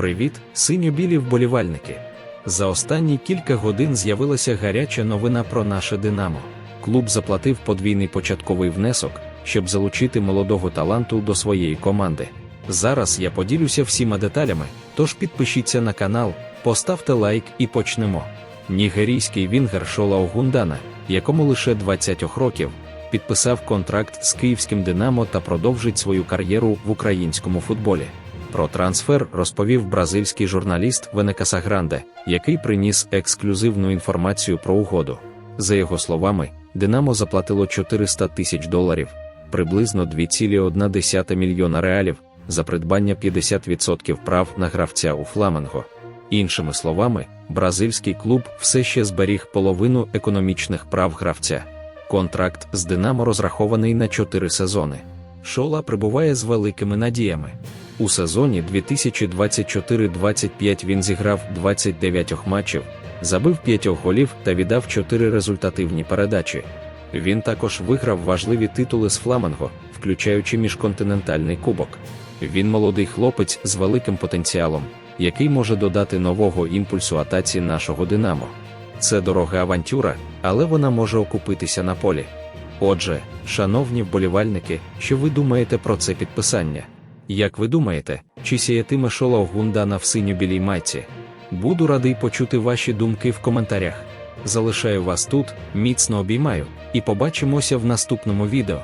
Привіт, синьо-білі вболівальники! За останні кілька годин з'явилася гаряча новина про наше Динамо. Клуб заплатив подвійний початковий внесок, щоб залучити молодого таланту до своєї команди. Зараз я поділюся всіма деталями, тож підпишіться на канал, поставте лайк і почнемо. Нігерійський вінгер Шола Огундана, якому лише 20 років, підписав контракт з київським Динамо та продовжить свою кар'єру в українському футболі. Про трансфер розповів бразильський журналіст Венекаса Гранде, який приніс ексклюзивну інформацію про угоду. За його словами, Динамо заплатило 400 тисяч доларів, приблизно 2,1 мільйона реалів, за придбання 50% прав на гравця у Фламенго. Іншими словами, бразильський клуб все ще зберіг половину економічних прав гравця. Контракт з Динамо розрахований на 4 сезони. Шола прибуває з великими надіями. У сезоні 2024-25 він зіграв 29 матчів, забив 5 голів та віддав 4 результативні передачі. Він також виграв важливі титули з Фламенго, включаючи міжконтинентальний кубок. Він молодий хлопець з великим потенціалом, який може додати нового імпульсу атаці нашого Динамо. Це дорога авантюра, але вона може окупитися на полі. Отже, шановні вболівальники, що ви думаєте про це підписання? Як ви думаєте, чи сіятиме Шола Гундана в синьо-білій майці? Буду радий почути ваші думки в коментарях. Залишаю вас тут, міцно обіймаю, і побачимося в наступному відео.